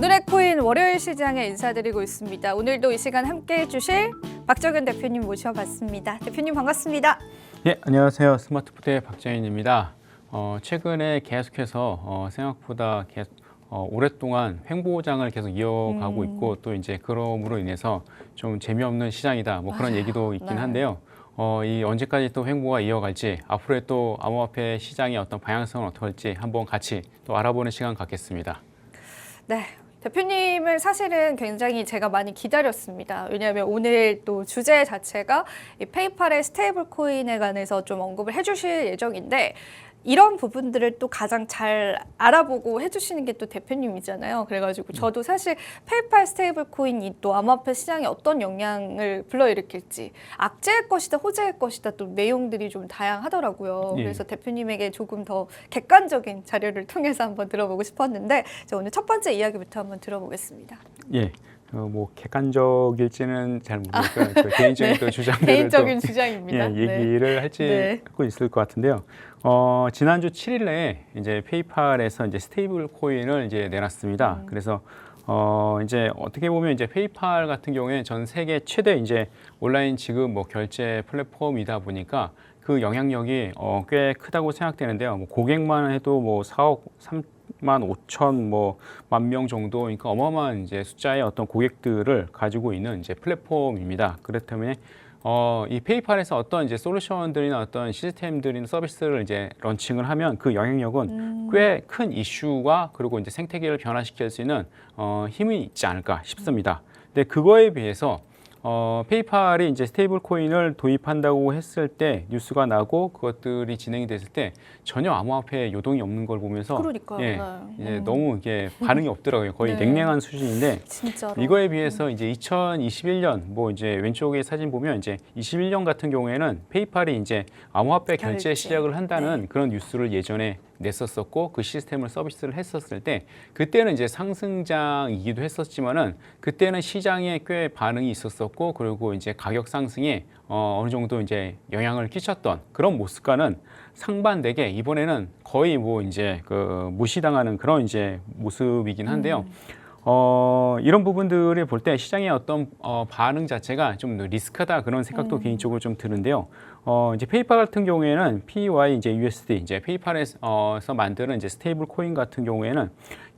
네, 오늘의 코인 월요일 시장에 인사드리고 있습니다. 오늘도 이 시간 함께 해 주실 박정현 대표님 모셔봤습니다. 대표님 반갑습니다. 예, 안녕하세요. 스마트푸드의 박정현입니다. 어, 최근에 계속해서 어, 생각보다 계속, 어, 오랫동안 횡보장을 계속 이어가고 음. 있고 또 이제 그럼으로 인해서 좀 재미없는 시장이다 뭐 그런 맞아요. 얘기도 있긴 네. 한데요. 어, 이 언제까지 또 횡보가 이어갈지 앞으로의 또 암호화폐 시장의 어떤 방향성은 할지 한번 같이 또 알아보는 시간 갖겠습니다. 네. 대표님을 사실은 굉장히 제가 많이 기다렸습니다. 왜냐하면 오늘 또 주제 자체가 이 페이팔의 스테이블 코인에 관해서 좀 언급을 해주실 예정인데 이런 부분들을 또 가장 잘 알아보고 해주시는 게 또 대표님이잖아요. 그래가지고 저도 사실 페이팔 스테이블 코인이 또 암호화폐 시장에 어떤 영향을 불러일으킬지 악재일 것이다, 호재일 것이다 또 내용들이 좀 다양하더라고요. 예. 그래서 대표님에게 조금 더 객관적인 자료를 통해서 한번 들어보고 싶었는데 자, 오늘 첫 번째 이야기부터 한번 들어보겠습니다. 예, 어, 뭐 객관적일지는 잘 모르니까 그 개인적인 또 주장들을 또 네. 개인적인 주장입니다. 예, 네. 얘기를 할지 네. 하고 있을 것 같은데요. 어, 지난주 7일에 이제 페이팔에서 이제 스테이블 코인을 이제 내놨습니다. 음. 그래서 어, 이제 어떻게 보면 이제 페이팔 같은 경우에 전 세계 최대 이제 온라인 지급 뭐 결제 플랫폼이다 보니까 그 영향력이 어, 꽤 크다고 생각되는데요. 뭐 고객만 해도 뭐 4억 3만 5천 뭐만명 정도, 그러니까 어마어마한 이제 숫자의 어떤 고객들을 가지고 있는 이제 플랫폼입니다. 그렇기 때문에 어, 이 페이팔에서 어떤 이제 솔루션들이나 어떤 시스템들이나 서비스를 이제 런칭을 하면 그 영향력은 음. 꽤큰 이슈가 그리고 이제 생태계를 변화시킬 수 있는 어, 힘이 있지 않을까 싶습니다. 근데 그거에 비해서 어, 페이팔이 이제 스테이블 코인을 도입한다고 했을 때 뉴스가 나고 그것들이 진행이 됐을 때 전혀 암호화폐 요동이 없는 걸 보면서 그러니까요. 예, 네. 이제 음. 너무 이게 반응이 없더라고요. 거의 네. 냉랭한 수준인데 진짜로 이거에 비해서 이제 2021년 뭐 이제 왼쪽에 사진 보면 이제 21년 같은 경우에는 페이팔이 이제 암호화폐 결제 결제. 시작을 한다는 그런 뉴스를 예전에 냈었었고 그 시스템을 서비스를 했었을 때 그때는 이제 상승장이기도 했었지만은 그때는 시장에 꽤 반응이 있었었고 그리고 이제 가격 상승에 어, 어느 정도 이제 영향을 끼쳤던 그런 모습과는 상반되게 이번에는 거의 뭐 이제 그 무시당하는 그런 이제 모습이긴 한데요. 어, 이런 부분들을 볼 때 시장의 어떤 어, 반응 자체가 좀 리스크다 그런 생각도 개인적으로 좀 드는데요. 어, 이제 페이팔 같은 경우에는 PY 이제 USD 이제 페이팔에서 어, 만드는 이제 스테이블 코인 같은 경우에는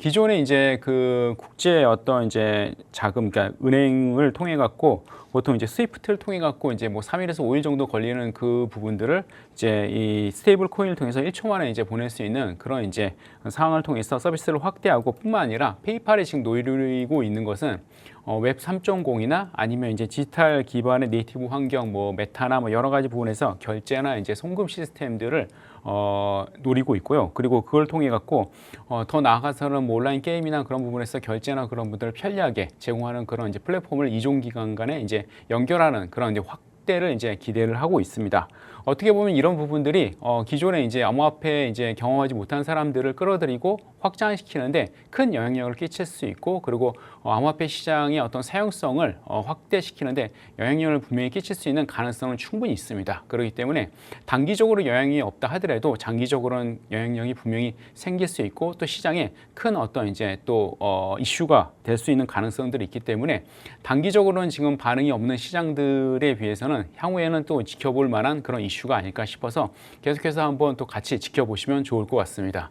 기존에 이제 그 국제 어떤 이제 자금 그러니까 은행을 통해 갖고 보통 이제 스위프트를 통해 갖고 이제 뭐 3일에서 5일 정도 걸리는 그 부분들을 이제 이 스테이블 코인을 통해서 1초 만에 이제 보낼 수 있는 그런 이제 상황을 통해서 서비스를 확대하고 뿐만 아니라 페이팔이 지금 노리고 있는 것은 어, 웹 3.0이나 아니면 이제 디지털 기반의 네이티브 환경 뭐 메타나 뭐 여러 가지 부분에서 결제나 이제 송금 시스템들을 어, 노리고 있고요. 그리고 그걸 통해 갖고 어, 더 나아가서는 뭐 온라인 게임이나 그런 부분에서 결제나 그런 부분들을 편리하게 제공하는 그런 이제 플랫폼을 이종 기관 간에 이제 연결하는 그런 이제 확대를 이제 기대를 하고 있습니다. 어떻게 보면 이런 부분들이 어, 기존에 이제 암호화폐 이제 경험하지 못한 사람들을 끌어들이고 확장시키는데 큰 영향력을 끼칠 수 있고 그리고 어, 암호화폐 시장의 어떤 사용성을 어, 확대시키는데 영향력을 분명히 끼칠 수 있는 가능성은 충분히 있습니다. 그렇기 때문에 단기적으로 영향이 없다 하더라도 장기적으로는 영향력이 분명히 생길 수 있고 또 시장에 큰 어떤 이제 또 어, 이슈가 될 수 있는 가능성들이 있기 때문에 단기적으로는 지금 반응이 없는 시장들에 비해서는 향후에는 또 지켜볼 만한 그런 이슈 가 아닐까 싶어서 계속해서 한번 또 같이 지켜보시면 좋을 것 같습니다.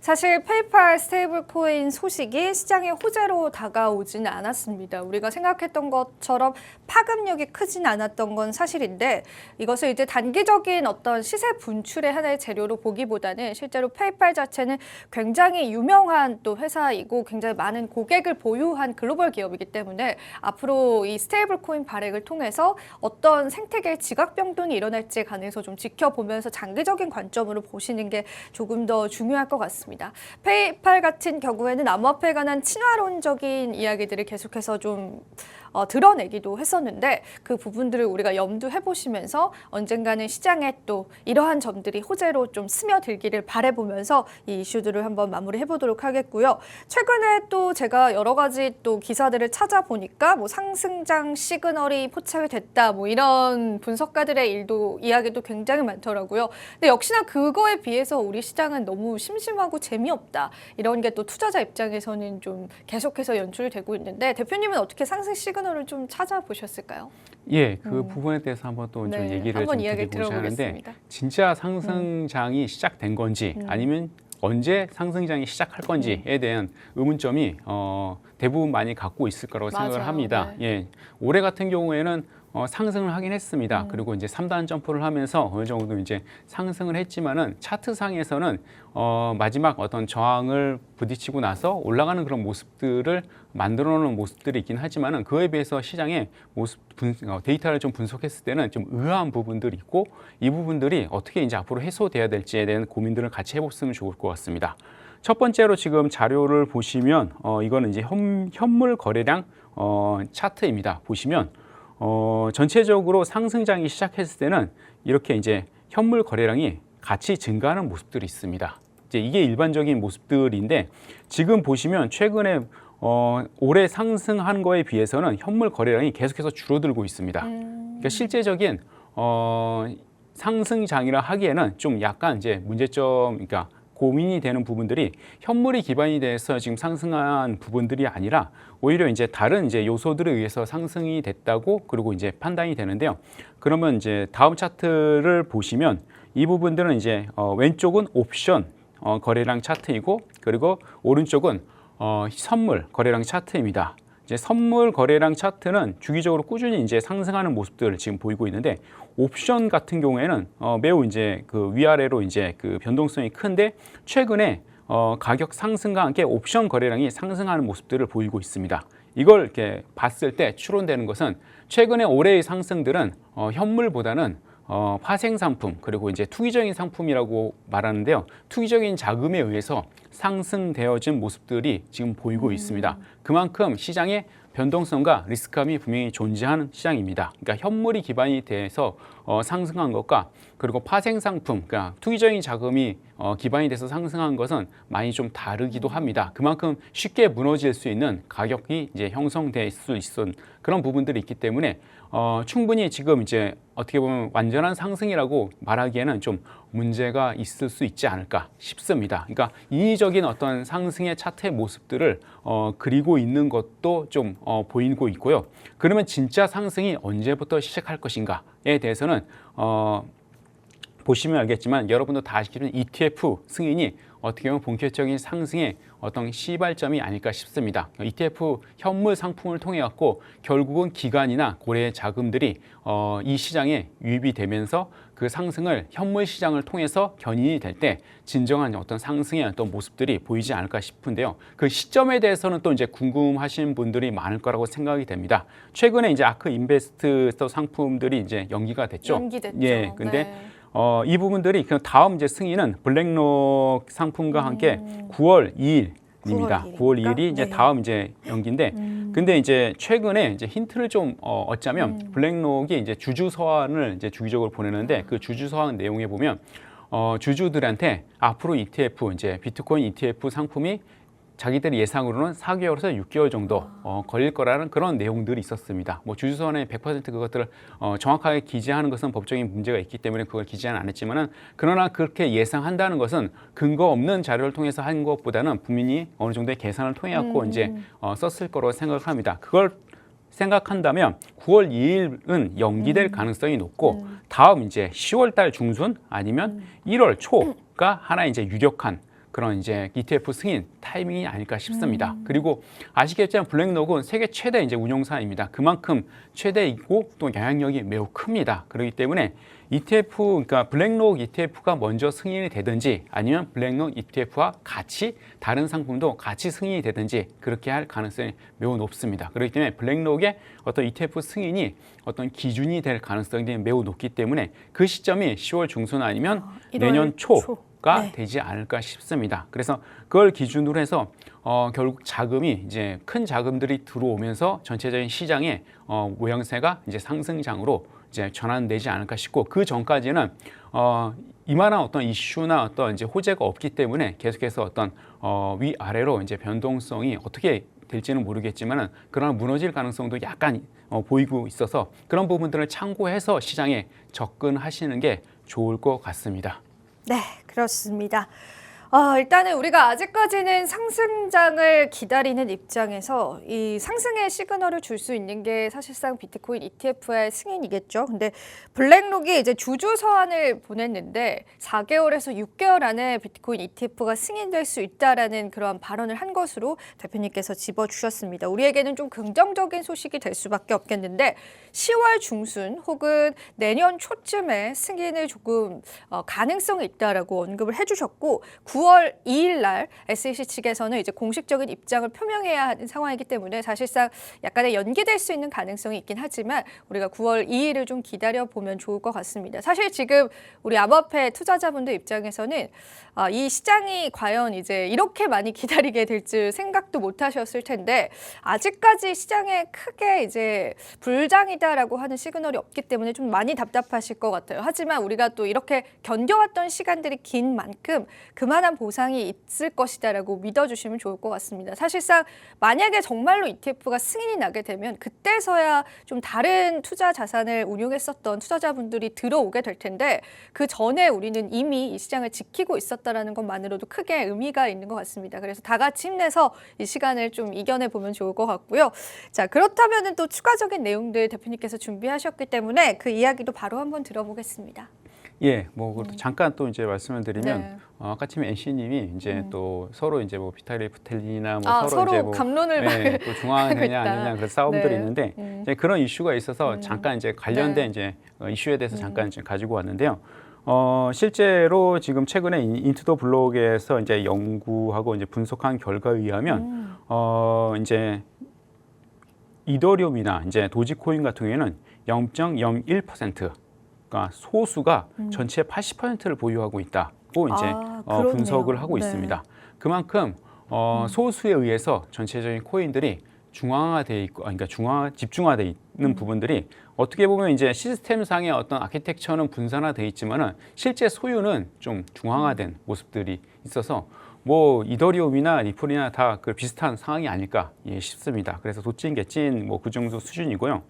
사실 페이팔 스테이블 코인 소식이 시장의 호재로 다가오지는 않았습니다. 우리가 생각했던 것처럼 파급력이 크진 않았던 건 사실인데 이것을 이제 단기적인 어떤 시세 분출의 하나의 재료로 보기보다는 실제로 페이팔 자체는 굉장히 유명한 또 회사이고 굉장히 많은 고객을 보유한 글로벌 기업이기 때문에 앞으로 이 스테이블 코인 발행을 통해서 어떤 생태계 지각 변동이 일어날지에 관해서 좀 지켜보면서 장기적인 관점으로 보시는 게 조금 더 중요 할 것 같습니다. 페이팔 같은 경우에는 암호화폐에 관한 친화론적인 이야기들을 계속해서 좀 어, 드러내기도 했었는데 그 부분들을 우리가 염두해 보시면서 언젠가는 시장에 또 이러한 점들이 호재로 좀 스며들기를 바래보면서 이 이슈들을 한번 마무리해 보도록 하겠고요. 최근에 또 제가 여러 가지 또 기사들을 찾아보니까 뭐 상승장 시그널이 포착이 됐다 뭐 이런 분석가들의 일도 이야기도 굉장히 많더라고요. 근데 역시나 그거에 비해서 우리 시장은 너무 심심하고 재미없다 이런 게 또 투자자 입장에서는 좀 계속해서 연출이 되고 있는데 대표님은 어떻게 상승 시그널 을좀 찾아보셨을까요? 예, 그 부분에 대해서 한번 또좀 네, 얘기를 한번 좀 이야기 드리고자 하는데 들어보겠습니다. 진짜 상승장이 시작된 건지 아니면 언제 상승장이 시작할 건지에 대한 의문점이 어, 대부분 많이 갖고 있을 거라고 생각을 맞아요. 합니다. 네. 예, 올해 같은 경우에는 어, 상승을 하긴 했습니다. 그리고 이제 3단 점프를 하면서 어느 정도 이제 상승을 했지만은 차트상에서는 어, 마지막 어떤 저항을 부딪히고 나서 올라가는 그런 모습들을 만들어 놓은 모습들이 있긴 하지만은 그에 비해서 시장의 모습 분, 어, 데이터를 좀 분석했을 때는 좀 의아한 부분들이 있고 이 부분들이 어떻게 이제 앞으로 해소돼야 될지에 대한 고민들을 같이 해봤으면 좋을 것 같습니다. 첫 번째로 지금 자료를 보시면 어, 이거는 이제 현, 현물 거래량 어, 차트입니다. 보시면 어, 전체적으로 상승장이 시작했을 때는 이렇게 이제 현물 거래량이 같이 증가하는 모습들이 있습니다. 이제 이게 일반적인 모습들인데 지금 보시면 최근에 어, 올해 상승한 거에 비해서는 현물 거래량이 계속해서 줄어들고 있습니다. 그러니까 실제적인 어, 상승장이라 하기에는 좀 약간 이제 문제점, 그러니까 고민이 되는 부분들이 현물이 기반이 돼서 지금 상승한 부분들이 아니라 오히려 이제 다른 이제 요소들에 의해서 상승이 됐다고 그리고 이제 판단이 되는데요. 그러면 이제 다음 차트를 보시면 이 부분들은 이제 어, 왼쪽은 옵션 어, 거래량 차트이고 그리고 오른쪽은 어, 선물 거래량 차트입니다. 이제 선물 거래량 차트는 주기적으로 꾸준히 이제 상승하는 모습들을 지금 보이고 있는데 옵션 같은 경우에는 어, 매우 이제 그 위아래로 이제 그 변동성이 큰데 최근에 어, 가격 상승과 함께 옵션 거래량이 상승하는 모습들을 보이고 있습니다. 이걸 이렇게 봤을 때 추론되는 것은 최근에 올해의 상승들은 어, 현물보다는 어, 파생 상품 그리고 이제 투기적인 상품이라고 말하는데요. 투기적인 자금에 의해서 상승되어진 모습들이 지금 보이고 있습니다. 그만큼 시장의 변동성과 리스크감이 분명히 존재하는 시장입니다. 그러니까 현물이 기반이 돼서 어, 상승한 것과 그리고 파생 상품, 그러니까 투기적인 자금이 어, 기반이 돼서 상승한 것은 많이 좀 다르기도 합니다. 그만큼 쉽게 무너질 수 있는 가격이 이제 형성될 수 있는 그런 부분들이 있기 때문에 어, 충분히 지금 이제 어떻게 보면 완전한 상승이라고 말하기에는 좀 문제가 있을 수 있지 않을까 싶습니다. 그러니까 인위적인 어떤 상승의 차트의 모습들을 어, 그리고 있는 것도 좀 어, 보이고 있고요. 그러면 진짜 상승이 언제부터 시작할 것인가에 대해서는 어, 보시면 알겠지만 여러분도 다 아시는 ETF 승인이 어떻게 보면 본격적인 상승의 어떤 시발점이 아닐까 싶습니다. ETF 현물 상품을 통해 갖고 결국은 기관이나 고래의 자금들이 어, 이 시장에 유입이 되면서 그 상승을 현물 시장을 통해서 견인이 될 때 진정한 어떤 상승의 어떤 모습들이 보이지 않을까 싶은데요. 그 시점에 대해서는 또 이제 궁금하신 분들이 많을 거라고 생각이 됩니다. 최근에 이제 아크 인베스트 상품들이 이제 연기가 됐죠. 연기됐죠. 예, 근데 네. 어, 이 부분들이 그 다음 이제 승인은 블랙록 상품과 함께 9월 2일 입니다. 9월 9월 2일입니까? 2일이 이제 네. 다음 이제 연기인데, 근데 이제 최근에 이제 힌트를 좀 어, 얻자면 블랙록이 이제 주주 서한을 이제 주기적으로 보내는데 그 주주 서한 내용에 보면 어, 주주들한테 앞으로 ETF 이제 비트코인 ETF 상품이 자기들이 예상으로는 4개월에서 6개월 정도 어, 걸릴 거라는 그런 내용들이 있었습니다. 뭐 주주선에 100% 그것들을 어, 정확하게 기재하는 것은 법적인 문제가 있기 때문에 그걸 기재는 안 했지만은 그러나 그렇게 예상한다는 것은 근거 없는 자료를 통해서 한 것보다는 국민이 어느 정도의 계산을 통해 갖고 이제 어, 썼을 거라고 생각합니다. 그걸 생각한다면 9월 2일은 연기될 가능성이 높고 다음 이제 10월 달 중순 아니면 1월 초가 하나 이제 유력한 그런 이제 ETF 승인 타이밍이 아닐까 싶습니다. 그리고 아시겠지만 블랙록은 세계 최대 이제 운용사입니다. 그만큼 최대이고 또 영향력이 매우 큽니다. 그렇기 때문에 ETF 그러니까 블랙록 ETF가 먼저 승인이 되든지 아니면 블랙록 ETF와 같이 다른 상품도 같이 승인이 되든지 그렇게 할 가능성이 매우 높습니다. 그렇기 때문에 블랙록의 어떤 ETF 승인이 어떤 기준이 될 가능성이 매우 높기 때문에 그 시점이 10월 중순 아니면 아, 1월 내년 초. 초. 가 네. 되지 않을까 싶습니다. 그래서 그걸 기준으로 해서 어, 결국 자금이 이제 큰 자금들이 들어오면서 전체적인 시장의 어, 모양새가 이제 상승장으로 이제 전환되지 않을까 싶고 그 전까지는 어, 이만한 어떤 이슈나 어떤 이제 호재가 없기 때문에 계속해서 어떤 어, 위 아래로 이제 변동성이 어떻게 될지는 모르겠지만은 그러나 무너질 가능성도 약간 어, 보이고 있어서 그런 부분들을 참고해서 시장에 접근하시는 게 좋을 것 같습니다. 네, 그렇습니다. 아, 일단은 우리가 아직까지는 상승장을 기다리는 입장에서 이 상승의 시그널을 줄 수 있는 게 사실상 비트코인 ETF의 승인이겠죠. 근데 블랙록이 이제 주주 서한을 보냈는데 4개월에서 6개월 안에 비트코인 ETF가 승인될 수 있다라는 그런 발언을 한 것으로 대표님께서 집어주셨습니다. 우리에게는 좀 긍정적인 소식이 될 수밖에 없겠는데 10월 중순 혹은 내년 초쯤에 승인을 조금 어, 가능성이 있다라고 언급을 해주셨고 9월 2일 날 SEC 측에서는 이제 공식적인 입장을 표명해야 하는 상황이기 때문에 사실상 약간의 연기될 수 있는 가능성이 있긴 하지만 우리가 9월 2일을 좀 기다려 보면 좋을 것 같습니다. 사실 지금 우리 암호화폐 투자자분들 입장에서는 아, 이 시장이 과연 이제 이렇게 많이 기다리게 될 줄 생각도 못 하셨을 텐데 아직까지 시장에 크게 이제 불장이다라고 하는 시그널이 없기 때문에 좀 많이 답답하실 것 같아요. 하지만 우리가 또 이렇게 견뎌왔던 시간들이 긴 만큼 그만 한 보상이 있을 것이다라고 믿어주시면 좋을 것 같습니다. 사실상 만약에 정말로 ETF가 승인이 나게 되면 그때서야 좀 다른 투자 자산을 운용했었던 투자자분들이 들어오게 될 텐데 그 전에 우리는 이미 이 시장을 지키고 있었다라는 것만으로도 크게 의미가 있는 것 같습니다. 그래서 다 같이 힘내서 이 시간을 좀 이겨내 보면 좋을 것 같고요. 자 그렇다면은 또 추가적인 내용들 대표님께서 준비하셨기 때문에 그 이야기도 바로 한번 들어보겠습니다. 예, 뭐 그것도 잠깐 또 이제 말씀을 드리면 네. 어, 아까 팀 NC님이 이제 또 서로 이제 뭐 비타리프텔리나 뭐 아, 서로, 이제 서로 뭐 감론을 막 예, 또 중앙하느냐 있다. 아니냐 그런 싸움들이 네. 있는데 음. 이제 그런 이슈가 있어서 잠깐 이제 관련된 네. 음. 이제 어, 이슈에 대해서 잠깐 이제 가지고 왔는데요. 어, 실제로 지금 최근에 인- 인투더 블록에서 이제 연구하고 이제 분석한 결과에 의하면 음. 어, 이제 이더리움이나 이제 도지코인 같은 경우에는 0.01% 가 소수가 전체 80%를 보유하고 있다고 이제 음. 아, 어, 그렇네요. 분석을 하고 네. 음. 있습니다. 그만큼 어, 소수에 의해서 전체적인 코인들이 중앙화돼 있고, 아니, 그러니까 중앙 집중화돼 있는 음. 부분들이 어떻게 보면 이제 시스템상의 어떤 아키텍처는 분산화돼 있지만은 실제 소유는 좀 중앙화된 음. 모습들이 있어서 뭐 이더리움이나 리플이나 다 그 비슷한 상황이 아닐까 예, 싶습니다. 그래서 도찐 개찐 뭐 그 정도 수준이고요.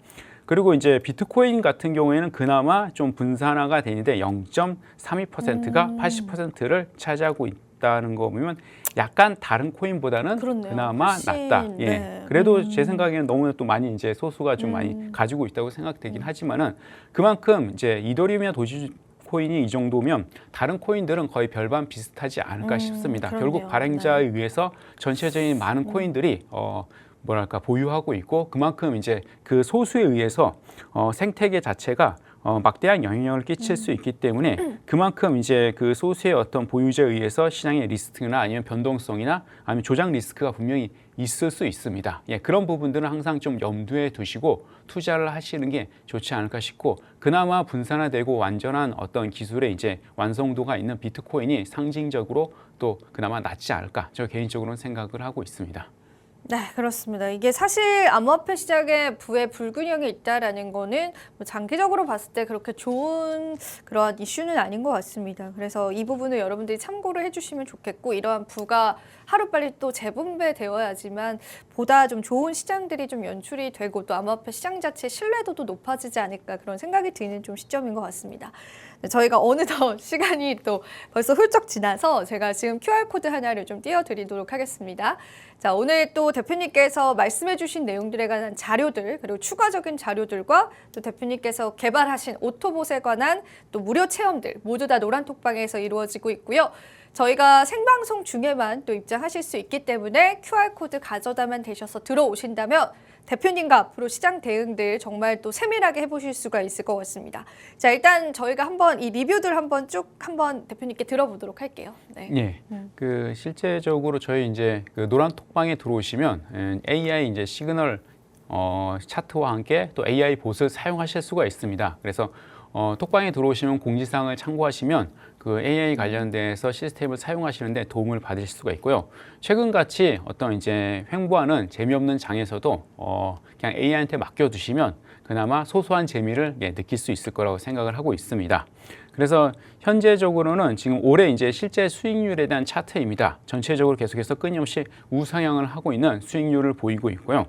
그리고 이제 비트코인 같은 경우에는 그나마 좀 분산화가 되는데 0.32%가 음. 80%를 차지하고 있다는 거 보면 약간 다른 코인보다는 그렇네요. 그나마 훨씬, 낫다. 예. 네. 그래도 음. 제 생각에는 너무 또 많이 이제 소수가 좀 음. 많이 가지고 있다고 생각되긴 하지만은 그만큼 이제 이더리움이나 도지 코인이 이 정도면 다른 코인들은 거의 별반 비슷하지 않을까 음, 싶습니다. 그러네요. 결국 발행자에 의해서 전체적인 많은 코인들이 어 뭐랄까 보유하고 있고 그만큼 이제 그 소수에 의해서 어 생태계 자체가 어 막대한 영향력을 끼칠 수 있기 때문에 그만큼 이제 그 소수의 어떤 보유자에 의해서 시장의 리스크나 아니면 변동성이나 아니면 조작 리스크가 분명히 있을 수 있습니다. 예, 그런 부분들은 항상 좀 염두에 두시고 투자를 하시는 게 좋지 않을까 싶고 그나마 분산화되고 완전한 어떤 기술의 이제 완성도가 있는 비트코인이 상징적으로 또 그나마 낫지 않을까 저 개인적으로는 생각을 하고 있습니다. 네, 그렇습니다. 이게 사실 암호화폐 시장에 부의 불균형이 있다라는 거는 뭐 장기적으로 봤을 때 그렇게 좋은 그러한 이슈는 아닌 것 같습니다. 그래서 이 부분을 여러분들이 참고를 해주시면 좋겠고 이러한 부가 하루빨리 또 재분배되어야지만 보다 좀 좋은 시장들이 좀 연출이 되고 또 암호화폐 시장 자체 신뢰도도 높아지지 않을까 그런 생각이 드는 좀 시점인 것 같습니다. 네, 저희가 어느덧 시간이 또 벌써 훌쩍 지나서 제가 지금 QR코드 하나를 좀 띄워드리도록 하겠습니다. 자, 오늘 또 대표님께서 말씀해 주신 내용들에 관한 자료들, 그리고 추가적인 자료들과 또 대표님께서 개발하신 오토봇에 관한 또 무료 체험들 모두 다 노란톡방에서 이루어지고 있고요. 저희가 생방송 중에만 또 입장하실 수 있기 때문에 QR코드 가져다만 되셔서 들어오신다면 대표님과 앞으로 시장 대응들 정말 또 세밀하게 해보실 수가 있을 것 같습니다. 자, 일단 저희가 한번 이 리뷰들 한번 쭉 한번 대표님께 들어보도록 할게요. 네. 예. 그 실제적으로 저희 이제 그 노란 톡방에 들어오시면 음, AI 이제 시그널 어, 차트와 함께 또 AI 봇을 사용하실 수가 있습니다. 그래서 어, 톡방에 들어오시면 공지사항을 참고하시면 그그 AI 관련돼서 시스템을 사용하시는데 도움을 받으실 수가 있고요. 최근 같이 어떤 이제 횡보하는 재미없는 장에서도 어 그냥 AI한테 맡겨두시면 그나마 소소한 재미를 예, 느낄 수 있을 거라고 생각을 하고 있습니다. 그래서 현재적으로는 지금 올해 이제 실제 수익률에 대한 차트입니다. 전체적으로 계속해서 끊임없이 우상향을 하고 있는 수익률을 보이고 있고요.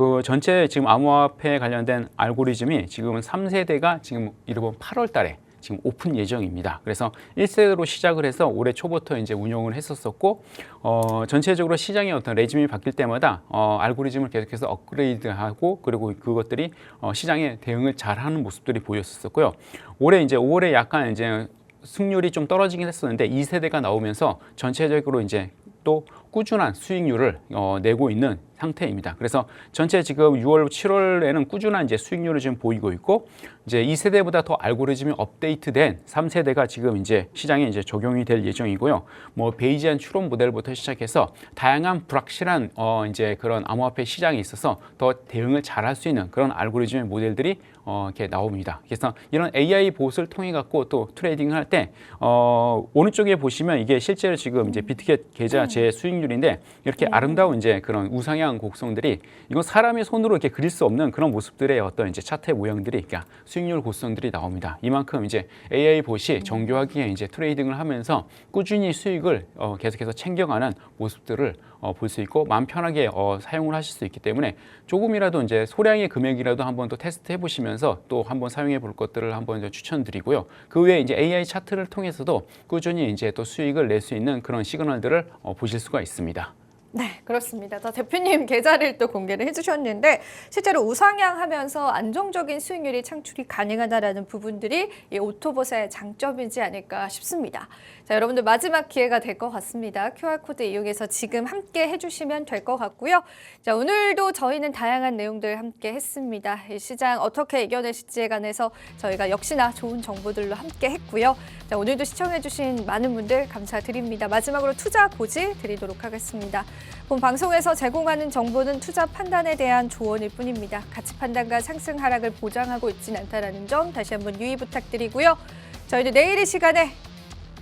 그 전체 지금 암호화폐 관련된 알고리즘이 지금은 3세대가 지금 이르면 8월 달에 지금 오픈 예정입니다. 그래서 1세대로 시작을 해서 올해 초부터 이제 운영을 했었었고 어, 전체적으로 시장의 어떤 레짐이 바뀔 때마다 어, 알고리즘을 계속해서 업그레이드하고 그리고 그것들이 어, 시장에 대응을 잘하는 모습들이 보였었고요. 올해 이제 5월에 약간 이제 승률이 좀 떨어지긴 했었는데 2세대가 나오면서 전체적으로 이제 또 꾸준한 수익률을 어, 내고 있는 상태입니다. 그래서 전체 지금 6월, 7월에는 꾸준한 이제 수익률을 지금 보이고 있고 이제 2세대보다 더 알고리즘이 업데이트된 3세대가 지금 이제 시장에 이제 적용이 될 예정이고요. 뭐 베이지안 추론 모델부터 시작해서 다양한 불확실한 어, 이제 그런 암호화폐 시장에 있어서 더 대응을 잘 할 수 있는 그런 알고리즘의 모델들이 어, 이렇게 나옵니다. 그래서 이런 AI 보스를 통해 갖고 또 트레이딩을 할 때 어, 오른쪽에 보시면 이게 실제로 지금 이제 비트켓 계좌 제 수익률인데 이렇게 아름다운 이제 그런 우상향 곡선들이 이건 사람의 손으로 이렇게 그릴 수 없는 그런 모습들의 어떤 이제 차트의 모양들이 그러니까 수익률 곡선들이 나옵니다. 이만큼 이제 AI 보시 정교하게 이제 트레이딩을 하면서 꾸준히 수익을 어, 계속해서 챙겨가는 모습들을 어, 볼 수 있고 마음 편하게 어, 사용을 하실 수 있기 때문에 조금이라도 이제 소량의 금액이라도 한번 또 테스트 해보시면서 또 한번 사용해 볼 것들을 한번 추천드리고요. 그 외에 이제 AI 차트를 통해서도 꾸준히 이제 또 수익을 낼 수 있는 그런 시그널들을 어, 보실 수가 있습니다. 네, 그렇습니다. 자, 대표님 계좌를 또 공개를 해주셨는데 실제로 우상향하면서 안정적인 수익률이 창출이 가능하다라는 부분들이 이 오토봇의 장점이지 않을까 싶습니다. 자, 여러분들 마지막 기회가 될 것 같습니다. QR 코드 이용해서 지금 함께 해주시면 될 것 같고요. 자, 오늘도 저희는 다양한 내용들 함께 했습니다. 이 시장 어떻게 이겨내실지에 관해서 저희가 역시나 좋은 정보들로 함께 했고요. 자, 오늘도 시청해주신 많은 분들 감사드립니다. 마지막으로 투자 고지 드리도록 하겠습니다. 본 방송에서 제공하는 정보는 투자 판단에 대한 조언일 뿐입니다. 가치 판단과 상승 하락을 보장하고 있진 않다는 점 다시 한번 유의 부탁드리고요. 저희는 내일 이 시간에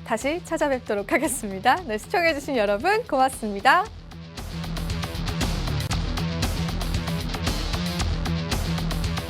다시 찾아뵙도록 하겠습니다. 네, 시청해주신 여러분 고맙습니다.